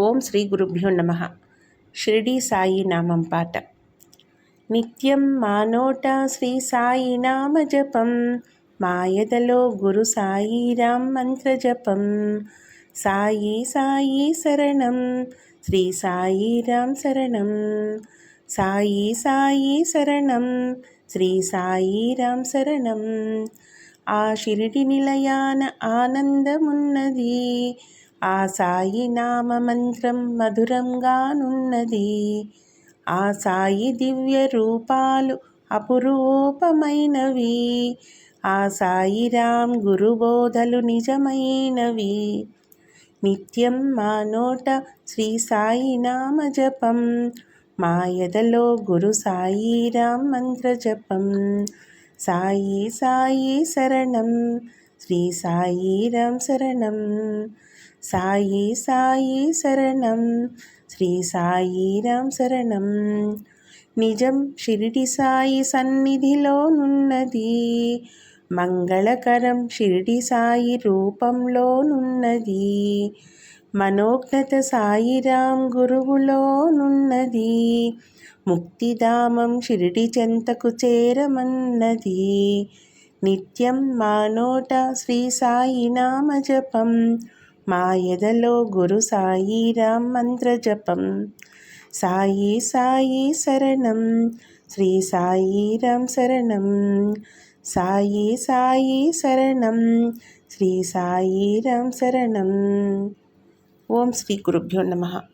ఓం శ్రీ గురుభ్యో నమ. షిరిడి సాయి నామం పాట. నిత్యం మానోట శ్రీ సాయి నామ జపం. మాయదలో గురు సాయి రామ్ మంత్ర జపం. సాయి సాయి శరణం. శ్రీ సాయి రామ్ శరణం. సాయి సాయి శరణం. శ్రీ సాయి రామ్ శరణం. ఆ షిరిడి నిలయాన ఆనందమున్నది. ఆ సాయి నామ మంత్రం మధురంగానున్నది ఆ సాయి దివ్య రూపాలు అపురూపమైనవి. ఆ సాయిరాం గురుబోధలు నిజమైనవి. నిత్యం మా నోట శ్రీ సాయి నామ జపం. మా ఎదలో గురు సాయిరాం మంత్ర జపం. సాయి సాయి శరణం. శ్రీ సాయిరాం శరణం. సాయి సాయి శరణం. శ్రీ సాయిరాం శరణం. నిజం షిరిడి సాయి సన్నిధిలోనున్నది. మంగళకరం షిరిడి సాయి రూపంలోనున్నది. మనోజ్ఞత సాయిరాం గురువులోనున్నది. ముక్తిధామం షిరిడి చెంతకు చేరమన్నది. నిత్యం మానోట శ్రీ సాయి నామ జపం. మా ఎదలో గురు సాయి రామ్ మంత్ర జపం. సాయి సాయి శరణం. శ్రీ సాయి రామ్ శరణం. సాయి సాయి శరణం. శ్రీ సాయి రామ్ శరణం. ఓం శ్రీ గురుభ్యో నమ.